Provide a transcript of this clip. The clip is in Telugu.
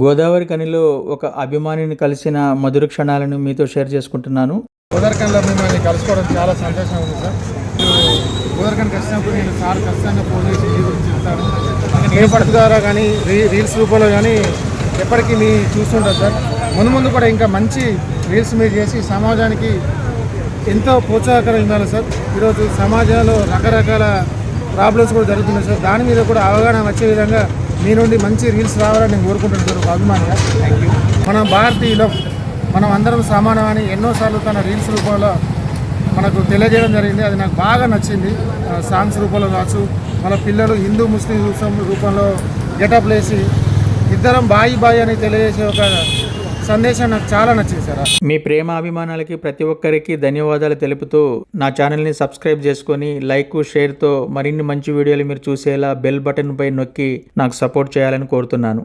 గోదావరి కనిలో ఒక అభిమానిని కలిసిన మధుర క్షణాలను మీతో షేర్ చేసుకుంటున్నాను. గోదర్కన్లో మిమ్మల్ని కలుసుకోవడం చాలా సంతోషంగా ఉంది సార్. గోదర్కన్కి వచ్చినప్పుడు నేను సార్ ఖచ్చితంగా ఫోన్ చేసి చెప్తాను. నేపథ్య ద్వారా కానీ రీ రీల్స్ రూపంలో కానీ ఎప్పటికీ మీ చూస్తుంటారు సార్. ముందు ముందు కూడా ఇంకా మంచి రీల్స్ మీరు చేసి సమాజానికి ఎంతో ప్రోత్సాహకరం ఇవ్వాలి సార్. ఈరోజు సమాజంలో రకరకాల ప్రాబ్లమ్స్ కూడా జరుగుతున్నాయి సార్. దాని మీద కూడా అవగాహన వచ్చే విధంగా మీ నుండి మంచి రీల్స్ రావాలని నేను కోరుకుంటున్నాను సార్ ఒక అభిమానిగా. థ్యాంక్ యూ మన భారతీయులం మనం అందరం సమానమని ఎన్నోసార్లు తన రీల్స్ రూపంలో మనకు తెలియజేయడం జరిగింది. అది నాకు బాగా నచ్చింది. సాంగ్స్ రూపంలో కావచ్చు మన పిల్లలు హిందూ ముస్లిం రూపం- రూపంలో గెటప్ వేసి ఇద్దరం బాయి బాయి అని తెలియజేసే ఒక సందేశం నాకు చాలా నచ్చింది సార్. మీ ప్రేమ అభిమానాలకి ప్రతి ఒక్కరికి ధన్యవాదాలు తెలుపుతూ నా ఛానల్ని సబ్స్క్రైబ్ చేసుకొని లైక్ షేర్తో మరిన్ని మంచి వీడియోలు మీరు చూసేలా బెల్ బటన్ పై నొక్కి నాకు సపోర్ట్ చేయాలని కోరుతున్నాను.